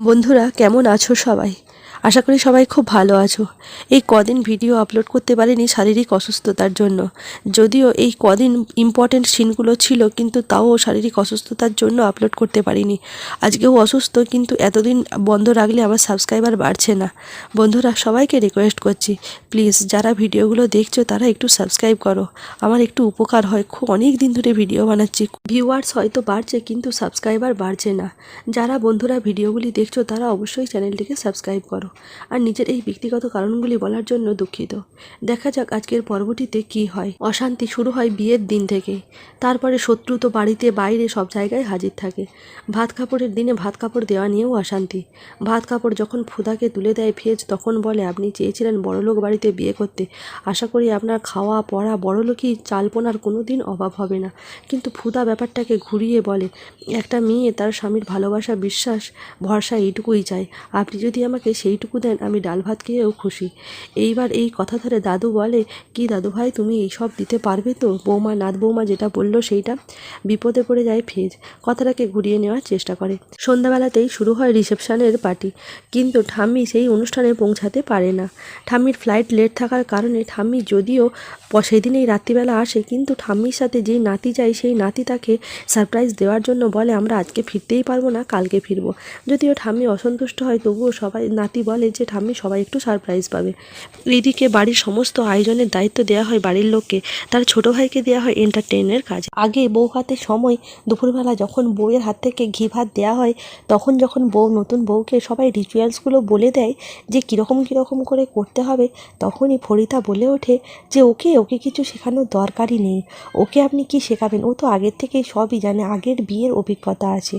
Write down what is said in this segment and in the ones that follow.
বন্ধুরা কেমন আছো সবাই? আশা করি সবাই খুব ভালো আছো। এই কদিন ভিডিও আপলোড করতে পারিনি শারীরিক অসুস্থতার জন্য। যদিও এই কদিন ইম্পর্টেন্ট সিনগুলো ছিল, কিন্তু তাও শারীরিক অসুস্থতার জন্য আপলোড করতে পারিনি। আজকেও অসুস্থ, কিন্তু এতদিন বন্ধ রাখলে আমার সাবস্ক্রাইবার বাড়ছে না। বন্ধুরা, সবাইকে রিকোয়েস্ট করছি প্লিজ যারা ভিডিওগুলো দেখছ, তারা একটু সাবস্ক্রাইব করো। আমার একটু উপকার হয়, খুব অনেক দিন ধরে ভিডিও বানাচ্ছি। ভিউয়ার্স হয়তো বাড়ছে, কিন্তু সাবস্ক্রাইবার বাড়ছে না। যারা বন্ধুরা ভিডিওগুলি দেখছ, তারা অবশ্যই চ্যানেলটিকে সাবস্ক্রাইব করো। আর নিজের এই ব্যক্তিগত কারণগুলি বলার জন্য দুঃখিত। দেখা যাক আজকের পর্বটিতে কি হয়। অশান্তি শুরু হয় বিয়ের দিন থেকে। তারপরে শত্রু তো বাড়িতে বাইরে সব জায়গায় হাজির থাকে। ভাত কাপড়ের দিনে ভাত কাপড় দেওয়া নিয়েও অশান্তি। ভাত কাপড় যখন ফুদাকে তুলে দেয় ফেজ তখন বলে, আপনি চেয়েছিলেন বড়লোক বাড়িতে বিয়ে করতে। আশা করি আপনার খাওয়া, পড়া বড়লোকই চালপোনার কোনো দিন অভাব হবে না। কিন্তু ফুদা ব্যাপারটাকে ঘুরিয়ে বলে, একটা মেয়ে তার স্বামীর ভালোবাসা, বিশ্বাস, ভরসা এইটুকুই চায়। আপনি যদি আমাকে সেইটুকু দেন, আমি ডাল ভাত খেয়েও খুশি। এইবার এই কথা ধরে দাদু বলে, কি দাদু ভাই, তুমি এইসব দিতে পারবে তো? বৌমা, নাত বৌমা যেটা বলল সেইটা? বিপদে পড়ে যায় ফেজ। কথাটাকে ঘুরিয়ে নেওয়ার চেষ্টা করে। সন্ধ্যাবেলাতেই শুরু হয় রিসেপশনের পার্টি। কিন্তু ঠাম্মি সেই অনুষ্ঠানে পৌঁছাতে পারে না। ঠাম্মির ফ্লাইট লেট থাকার কারণে ঠাম্মি যদিও সেদিনেই রাত্রিবেলা আসে, কিন্তু ঠাম্মির সাথে যেই নাতি যায়, সেই নাতি তাকে সারপ্রাইজ দেওয়ার জন্য বলে, আমরা আজকে ফিরতেই পারব না, কালকে ফিরবো। যদিও ঠাম্মি অসন্তুষ্ট হয়, তবুও সবাই নাতি বলে যে, ঠাম্মি, সবাই একটু সারপ্রাইজ পাবে। এইদিকে বাড়ির সমস্ত আয়োজনের দায়িত্ব দেওয়া হয় বাড়ির লোককে। তার ছোট ভাইকে দেওয়া হয় এন্টারটেইনের কাজ। আগে বউ হাতে সময়, দুপুরবেলা যখন বউয়ের হাত থেকে ঘি ভাত দেওয়া হয়, তখন যখন বউ নতুন বউকে সবাই রিচুয়ালসগুলো বলে দেয় যে, কীরকম কীরকম করে করতে হবে, তখনই ফরিতা বলে ওঠে যে, ওকে ওকে কিছু শেখানোর দরকারই নেই। ওকে আপনি কি শেখাবেন? ও তো আগের থেকেই সবই জানে, আগের বিয়ের অভিজ্ঞতা আছে।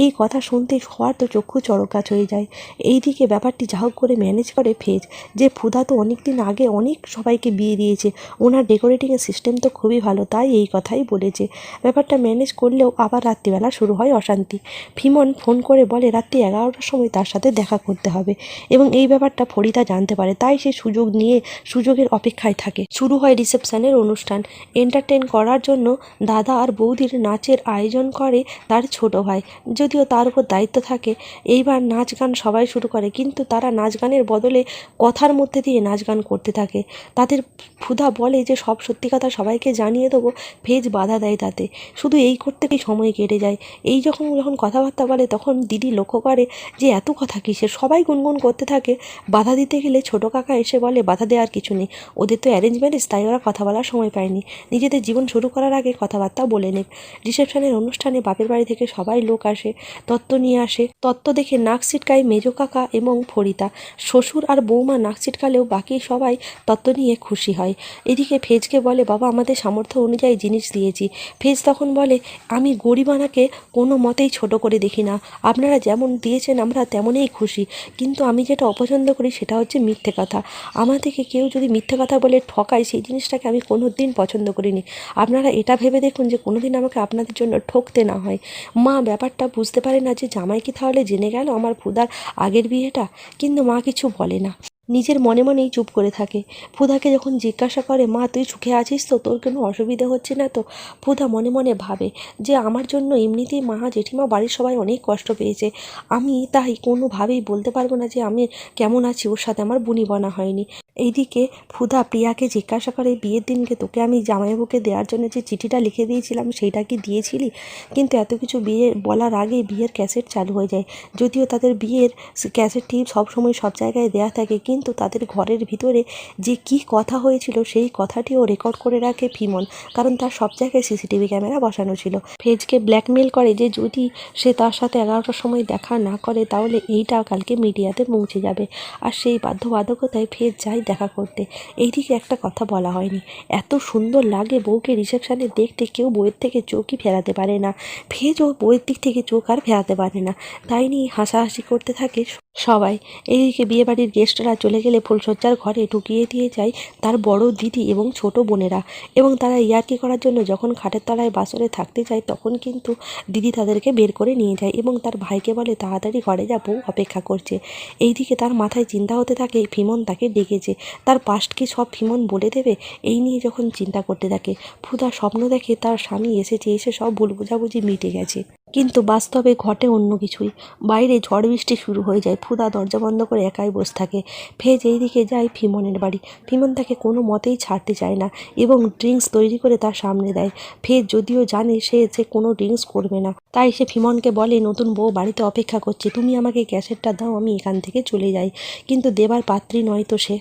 এই কথা শুনতে সবার তো চক্ষু চড়কাচ হয়ে যায়। এইদিকে ব্যাপারটি যা হোক করে ম্যানেজ করে ফেজ। যে ফুদা তো অনেক দিন আগে অনেক সবাইকে বিয়ে দিয়েছে। ওনার ডেকোরেটিংয়ের সিস্টেম তো খুবই ভালো, তাই এই কথাই বলেছে। ব্যাপারটা ম্যানেজ করলেও আবার রাত্রিবেলা শুরু হয় অশান্তি। ফিমন ফোন করে বলে, রাত্রি এগারোটার সময় তার সাথে দেখা করতে হবে। এবং এই ব্যাপারটা ফরিদা জানতে পারে, তাই সে সুযোগ নিয়ে সুযোগের অপেক্ষায় থাকে। শুরু হয় রিসেপশনের অনুষ্ঠান। এন্টারটেন করার জন্য দাদা আর বৌদির নাচের আয়োজন করে তার ছোট ভাই। যদিও তার উপর দায়িত্ব থাকে, এইবার নাচ গান সবাই শুরু করে, কিন্তু তারা নাচ গানের বদলে কথার মধ্যে দিয়ে নাচ গান করতে থাকে। তাদের ক্ষুধা বলে যে, সব সত্যি কথা সবাইকে জানিয়ে দেবো ফেজ বাধা দেয় তাতে। শুধু এই করতে কি সময় কেটে যায়। এই যখন যখন কথাবার্তা বলে, তখন দিদি লক্ষ্য করে যে, এত কথা কিসের? সবাই গুনগুন করতে থাকে। বাধা দিতে গেলে ছোটো কাকা এসে বলে, বাধা দেওয়ার কিছু নেই। ওদের তো অ্যারেঞ্জ ম্যারেজ তাই ওরা কথা বলার সময় পায়নি। নিজেদের জীবন শুরু করার আগে কথাবার্তা বলে নেক রিসেপশনের অনুষ্ঠানে বাপের বাড়ি থেকে সবাই লোক আসে, তত্ত্ব নিয়ে আসে। তত্ত্ব দেখে নাক ছিটকায় মেজো কাকা এবং ফরিতা শ্বশুর আর বৌমা নাক ছিটকালেও বাকি সবাই তত্ত্ব নিয়ে খুশি হয়। এদিকে ফেজকে বলে, বাবা, আমাদের সামর্থ্য অনুযায়ী জিনিস দিয়েছি। ফেজ তখন বলে, আমি গরিবানাকে কোনো মতেই ছোট করে দেখি না। আপনারা যেমন দিয়েছেন, আমরা তেমনই খুশি। কিন্তু আমি যেটা অপছন্দ করি, সেটা হচ্ছে মিথ্যে কথা। আমাদেরকে কেউ যদি মিথ্যে কথা বলে ঠকায়, সেই জিনিসটাকে আমি কোনো দিন পছন্দ করিনি। আপনারা এটা ভেবে দেখুন যে কোনো দিন আমাকে আপনাদের জন্য ঠকতে না হয়। মা ব্যাপারটা বুঝতে পারে না যে, জামাই কি তাহলে জেনে গেল আমার ফুদার আগের বিয়েটা? কিন্তু মা কিছু বলে না। নিজের মনে মনেই চুপ করে থাকে। ফুদাকে যখন জিজ্ঞাসা করে, মা, তুই সুখে আছিস তো? তোর কোনো অসুবিধা হচ্ছে না তো? ফুদা মনে মনে ভাবে যে, আমার জন্য এমনিতেই মা, জেঠিমা বাড়ির সবাই অনেক কষ্ট পেয়েছে। আমি তাই কোনোভাবেই বলতে পারব না যে, আমি কেমন আছি? ওর সাথে আমার বুনি বনা হয়নি। এইদিকে ফুদা প্রিয়াকে জিজ্ঞাসা করে, বিয়ের দিনকে তোকে আমি জামাইবাবুকে দেওয়ার জন্য যে চিঠিটা লিখে দিয়েছিলাম, সেইটা কি দিয়েছিলি? কিন্তু এত কিছু বিয়ে বলার আগে বিয়ের ক্যাসেট চালু হয়ে যায়। যদিও তাদের বিয়ের ক্যাসেটটি সবসময় সব জায়গায় দেয়া থাকে, কিন্তু তাদের ঘরের ভিতরে যে কি কথা হয়েছিল, সেই কথাটিও রেকর্ড করে রাখে ফিমন, কারণ তার সব জায়গায় সিসিটিভি ক্যামেরা বসানো ছিল। ফেজকে ব্ল্যাকমেল করে যে যদি সে তার সাথে এগারোটার সময় দেখা না করে, তাহলে এইটা কালকে মিডিয়াতে পৌঁছে যাবে। আর সেই বাধ্যবাধকতায় ফেজ যায় দেখা করতে। এইদিকে একটা কথা বলা হয়নি। এত সুন্দর লাগে বউকে রিসেপশানে দেখতে, কেউ বইয়ের থেকে চোখই ফেরাতে পারে না। ভেজ ও বইয়ের দিক থেকে চোখ আর ফেরাতে পারে না। তাই নিয়ে হাসাহাসি করতে থাকে সবাই। এইদিকে বিয়েবাড়ির গেস্টরা চলে গেলে ফুলসজ্জার ঘরে ঢুকিয়ে দিয়ে যায় তার বড় দিদি এবং ছোট বোনেরা এবং তারা ইয়ার্কি করার জন্য যখন খাটের তলায় বাসরে থাকতে যায় তখন কিন্তু দিদি তাদেরকে বের করে নিয়ে যায় এবং তার ভাইকে বলে, তাড়াতাড়ি ঘরে যা, বউ অপেক্ষা করছে। এইদিকে তার মাথায় চিন্তা হতে থাকে, ফিমন তাকে ডেকেছে। তার পাস্ট কি সব ফিমন বলে দেবে? এই নিয়ে যখন চিন্তা করতে থাকে ফুদা স্বপ্ন দেখে তার স্বামী এসেছে, এসে সব ভুল বোঝাবুঝি মিটে গেছে। কিন্তু বাস্তবে ঘটে অন্য কিছুই। বাইরে ঝড় বৃষ্টি শুরু হয়ে যায়, ফুদা দরজা বন্ধ করে একাই বসে থাকে। ফেজ এইদিকে যায় ফিমনের বাড়ি। ফিমন তাকে কোনো মতেই ছাড়তে চায় না এবং ড্রিঙ্কস তৈরি করে তার সামনে দেয়। ফেজ যদিও জানে সে সে কোনো ড্রিঙ্কস করবে না। তাই সে ফিমনকে বলে, নতুন বউ বাড়িতে অপেক্ষা করছে। তুমি আমাকে গ্যাসেরটা দাও, আমি এখান থেকে চলে যাই। কিন্তু দেবার পাত্রী নয় তো সে।